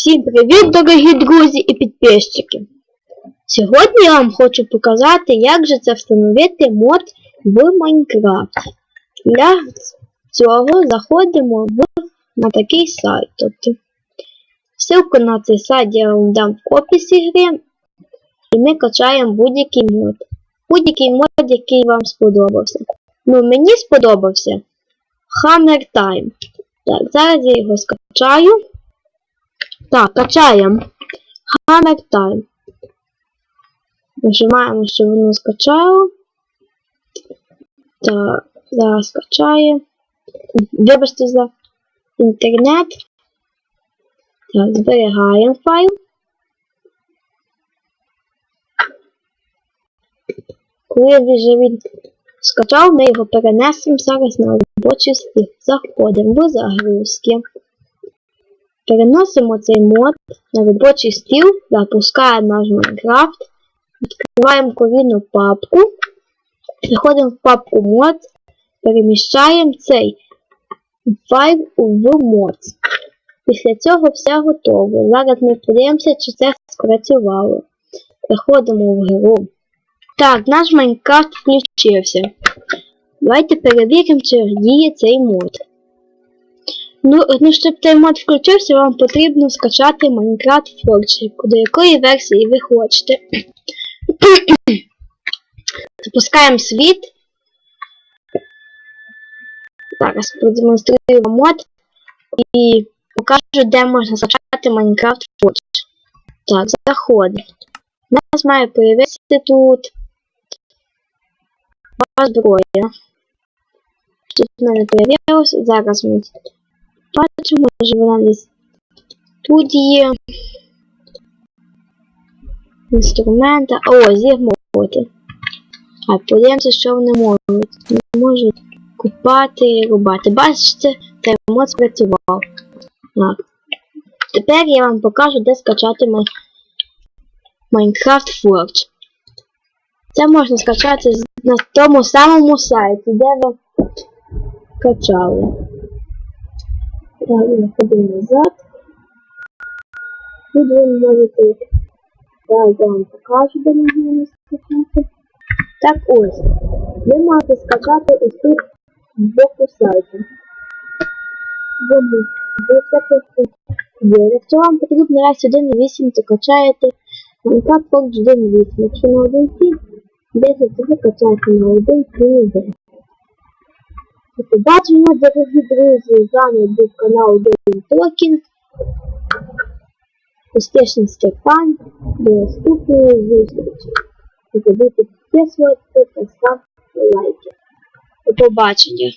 Всім привіт, дорогі друзі і підписчики! Сьогодні я вам хочу показати, як же це встановити мод в Майнкрафті. Для цього заходимо в, на такий сайт. Тобто, ссылку на цей сайт я вам дам в описі гри. І ми качаємо будь-який мод. Будь-який мод, який вам сподобався. Ну, мені сподобався Hammer Time. Так, зараз я його скачаю. Так, качаємо. Hammer Time. Нажимаємо, що воно скачало. Так, зараз скачає. Вибачте за інтернет. Так, зберігаємо файл. Коли вже він скачав, ми його перенесемо зараз на робочий стіл. Заходимо в загрузки. Переносимо цей мод на робочий стіл, запускаємо наш Майнкрафт, відкриваємо корінну папку, заходимо в папку мод, переміщаємо цей файл в мод. Після цього все готово. Зараз ми подивимося, чи це спрацювало. Заходимо в гру. Так, наш Майнкрафт включився. Давайте перевіримо, чи діє цей мод. Ну, ну, щоб мод включився, вам потрібно скачати Minecraft Forge, до якої версії ви хочете. Запускаємо світ. Зараз продемонструю вам мод і покажу, де можна скачати Minecraft Forge. Так, заходимо. У нас має появитися тут зброя. Тут в мене появилось. Зараз ми бачимо, може вона десь тут є. Інструменти. О, їх можуть. А подивимося, що вони можуть. Вони можуть купати і рубати. Бачите, цей мод спрацював. Так. Тепер я вам покажу, де скачати май... Minecraft Forge. Це можна скачати на тому самому сайті, де ви качали. Далі ходимо назад. Тут ви можете. Я вам покажу, де можна скачати. Так ось. Ви можете скачати ось тут з боку сайту. Якщо вам потрібно раз 1.8, то качаєте Minecraft Forge 1.8. Якщо на 1.7, 10 то ви качаєте на 1.7. До побачення, дорогі друзі, з вами був канал Game Talking. Успішний Степан. До наступної зустрічі. Не забудьте підписувати та ставити лайки. До побачення.